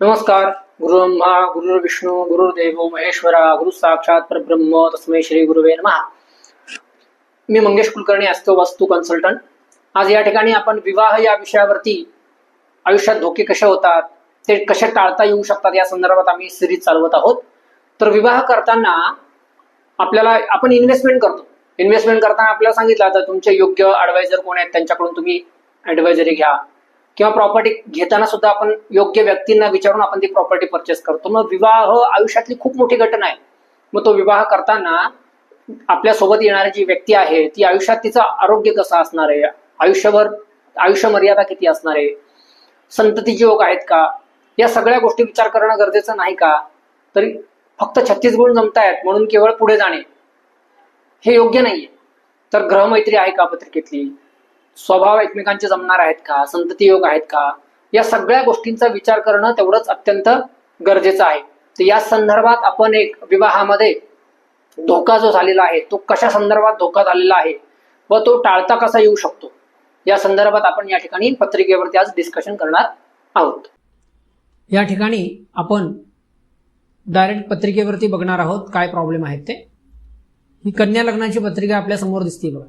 नमस्कार गुरु ब्रह्मा गुरु विष्णू गुरुदेव महेश्वरा गुरु साक्षात परब्रह्म तस्मै श्री गुरुवे नमः. मी मंगेश कुलकर्णी असतो वास्तू कन्सल्टंट. आज या ठिकाणी आपण विवाह या विषयावरती आयुष्यात धोके कसे होतात ते कसे टाळता येऊ शकतात या संदर्भात आम्ही सिरीज चालवत आहोत. तर विवाह करताना आपल्याला आपण इन्व्हेस्टमेंट करतो. इन्व्हेस्टमेंट करताना आपल्याला सांगितलं आता तुमचे योग्य ऍडवायझर कोण आहेत त्यांच्याकडून तुम्ही ऍडवायझरी घ्या. किंवा प्रॉपर्टी घेताना सुद्धा आपण योग्य व्यक्तींना विचारून आपण ती प्रॉपर्टी परचेस करतो. मग विवाह आयुष्यातली खूप मोठी घटना आहे. मग तो विवाह करताना आपल्यासोबत येणारी जी व्यक्ती आहे ती आयुष्यात तिचं आरोग्य कसं असणार आहे? आयुष्यभर आयुष्य मर्यादा किती असणार आहे? संततीचे योग आहेत का? या सगळ्या गोष्टी विचार करणं गरजेचं नाही का? तरी फक्त छत्तीस गुण जमतायत म्हणून केवळ पुढे जाणे. हे योग्य नाहीये. तर ग्रहमैत्री आहे का पत्रिकेतली? स्वभाव एकमेकांचे जमणार आहेत का? संतती योग आहेत का? या सगळ्या गोष्टींचा विचार करणं तेवढंच अत्यंत गरजेचं आहे. तर या संदर्भात आपण एक विवाहामध्ये धोका जो झालेला आहे तो कशा संदर्भात धोका झालेला आहे व तो टाळता कसा येऊ शकतो? या संदर्भात आपण या ठिकाणी पत्रिकेवरती आज डिस्कशन करणार आहोत. या ठिकाणी आपण डायरेक्ट पत्रिकेवरती बघणार आहोत काय प्रॉब्लेम आहेत ते. ही कन्या लग्नाची पत्रिका आपल्यासमोर दिसते बघा.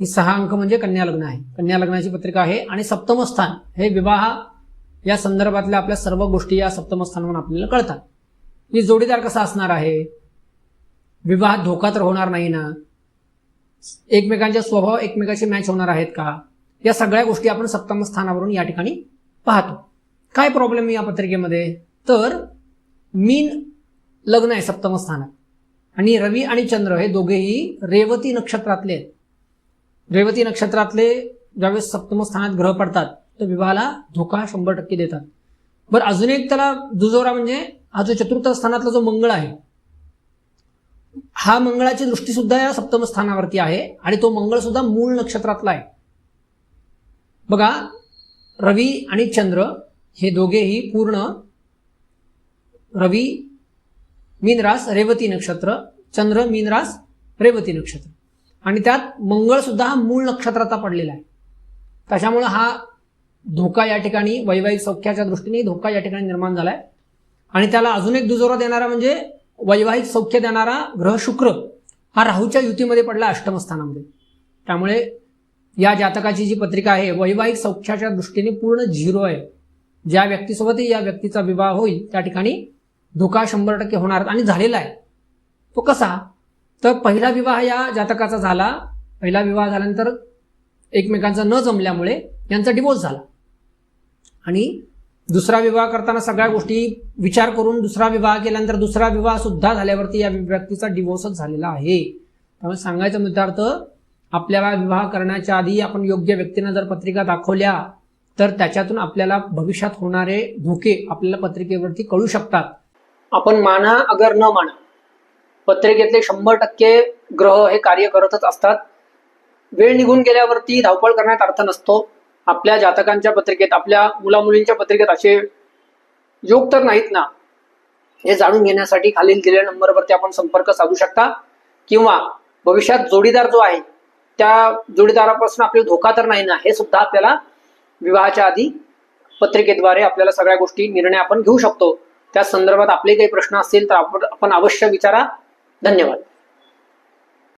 ही सहा अंक म्हणजे कन्या लग्न आहे. कन्या लग्नाची पत्रिका आहे आणि सप्तम स्थान हे विवाह या संदर्भातल्या आपल्या सर्व गोष्टी या सप्तमस्थानावर आपल्याला कळतात. मी जोडीदार कसा असणार आहे? विवाह धोका तर होणार नाही ना? एकमेकांचे स्वभाव एकमेकाशी मॅच होणार आहेत का? या सगळ्या गोष्टी आपण सप्तम स्थानावरून या ठिकाणी पाहतो. काय प्रॉब्लेम या पत्रिकेमध्ये? तर मीन लग्न आहे सप्तम स्थानात आणि रवी आणि चंद्र हे दोघेही रेवती नक्षत्रातले आहेत. रेवती नक्षत्रातले ज्यावेळेस सप्तम स्थानात ग्रह पडतात तर विवाहाला धोका शंभर टक्के देतात. बरं अजून एक त्याला दुजोरा म्हणजे हा जो चतुर्थ स्थानातला जो मंगळ आहे हा मंगळाची दृष्टी सुद्धा या सप्तम स्थानावरती आहे आणि तो मंगळ सुद्धा मूळ नक्षत्रातला आहे. बघा रवी आणि चंद्र हे दोघेही पूर्ण रवी मीनरास रेवती नक्षत्र चंद्र मीनरास रेवती नक्षत्र. आणि त्यात मंगळसुद्धा हा मूळ नक्षत्राचा पडलेला आहे. त्याच्यामुळं हा धोका या ठिकाणी वैवाहिक सौख्याच्या दृष्टीने धोका या ठिकाणी निर्माण झालाय. आणि त्याला अजून एक दुजोरा देणारा म्हणजे वैवाहिक सौख्य देणारा ग्रह शुक्र हा राहूच्या युतीमध्ये पडला अष्टमस्थानामध्ये त्यामुळे या जातकाची जी पत्रिका आहे वैवाहिक सौख्याच्या दृष्टीने पूर्ण झिरो आहे. ज्या व्यक्तीसोबतही या व्यक्तीचा विवाह होईल त्या ठिकाणी धोका शंभर टक्के होणार आणि झालेला आहे. तो कसा? तर पहिला विवाह या जातकाचा झाला. पहिला विवाह झाल्यानंतर एकमेकांचा न जमल्यामुळे यांचा डिवोर्स झाला. आणि दुसरा विवाह करताना सगळ्या गोष्टी विचार करून दुसरा विवाह केल्यानंतर दुसरा विवाह सुद्धा झाल्यावरती या व्यक्तीचा डिवोर्सच झालेला आहे. त्यामुळे सांगायचा मुद्दार्थ आपल्याला विवाह करण्याच्या आधी आपण योग्य व्यक्तींना जर पत्रिका दाखवल्या तर त्याच्यातून आपल्याला भविष्यात होणारे धोके आपल्याला पत्रिकेवरती कळू शकतात. आपण माना अगर न माना. पत्रिकेतले शंभर टक्के ग्रह हे कार्य करतच असतात. वेळ निघून गेल्यावरती धावपळ करण्यात अर्थ नसतो. आपल्या जातकांच्या पत्रिकेत आपल्या मुलामुलींच्या पत्रिकेत असे योग तर नाहीत ना? हे जाणून घेण्यासाठी खालील दिलेल्या नंबरवरती आपण संपर्क साधू शकता. किंवा भविष्यात जोडीदार जो आहे त्या जोडीदारापासून आपल्याला धोका तर नाही ना? हे सुद्धा आपल्याला विवाहाच्या आधी पत्रिकेद्वारे आपल्याला सगळ्या गोष्टी निर्णय आपण घेऊ शकतो. त्या संदर्भात आपले काही प्रश्न असतील तर आपण आपण अवश्य विचारा. धन्यवाद.